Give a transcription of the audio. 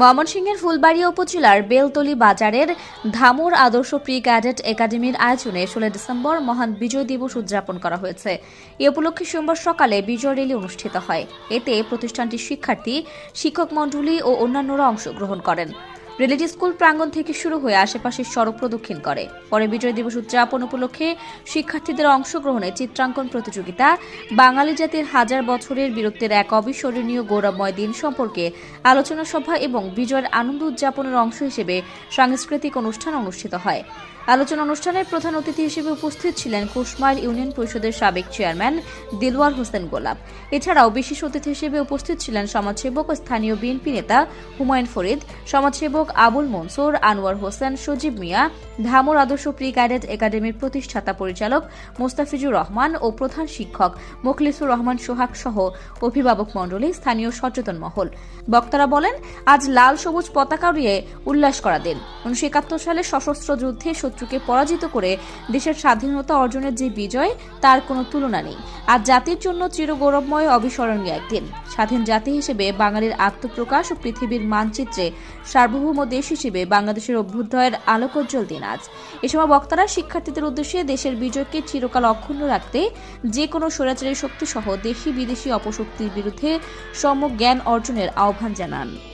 ময়মনসিংহের ফুলবাড়িয়া উপজেলার বেলতলি বাজারের ধামুর আদর্শ প্রি ক্যাডেট একাডেমির আয়োজনে ষোলো ডিসেম্বর মহান বিজয় দিবস উদযাপন করা হয়েছে। এ উপলক্ষে সোমবার সকালে বিজয় রেলি অনুষ্ঠিত হয়। এতে প্রতিষ্ঠানটির শিক্ষার্থী, শিক্ষক মণ্ডলী ও অন্যান্যরা অংশগ্রহণ করেন। রিলেটি স্কুল প্রাঙ্গণ থেকে শুরু হয়ে আশেপাশের সড়ক প্রদক্ষিণ করে। পরে বিজয় দিবস উদযাপন উপলক্ষে শিক্ষার্থীদের অংশগ্রহণে চিত্রাঙ্কন প্রতিযোগিতা, বাঙালি জাতির হাজার বছরের বীরত্বের এক অবিস্মরণীয় গৌরবময় দিন সম্পর্কে আলোচনা সভা এবং বিজয়ের আনন্দ উদযাপনের অংশ হিসেবে সাংস্কৃতিক অনুষ্ঠান অনুষ্ঠিত হয়। আলোচনা অনুষ্ঠানের প্রধান অতিথি হিসেবে উপস্থিত ছিলেন কুশমাইল ইউনিয়ন পরিষদের সাবেক চেয়ারম্যান দিলওয়ার হোসেন গোলাপ। এছাড়াও বিশেষ অতিথি হিসেবে উপস্থিত ছিলেন সমাজসেবক ও স্থানীয় বিএনপি নেতা হুমায়ুন ফরিদ, সমাজসেবক আবুল মনসুর, আনোয়ার হোসেন, সজীব মিয়া, ধামর আদর্শ প্রি ক্যাডেট একাডেমির প্রতিষ্ঠাতা পরিচালক মোস্তাফিজুর রহমান ও প্রধান শিক্ষক মোখলিসুর রহমান সোহাগ সহ অভিভাবক মণ্ডলী স্থানীয় সচেতন মহল। বক্তারা বলেন, আজ লাল সবুজ পতাকা উড়িয়ে উল্লাস করা দিন। উনিশশো একাত্তর সালে সশস্ত্র যুদ্ধে শত্রুকে পরাজিত করে দেশের স্বাধীনতা অর্জনের যে বিজয়, তার কোনো তুলনা নেই। আজ জাতির জন্য চিরগৌরবময় অবিস্মরণীয় একদিন। স্বাধীন জাতি হিসেবে বাঙালির আত্মপ্রকাশ ও পৃথিবীর মানচিত্রে সার্বভৌম দেশ হিসেবে বাংলাদেশের অভ্যুদয়ের আলোকোজ্জ্বল দিন আজ। এ সময় বক্তারা শিক্ষার্থীদের উদ্দেশ্যে দেশের বিজয়কে চিরকাল অক্ষুণ্ণ রাখতে যে কোনো স্বৈরাচারী শক্তি সহ দেশি বিদেশি অপশক্তির বিরুদ্ধে সম জ্ঞান অর্জনের আহ্বান জানান।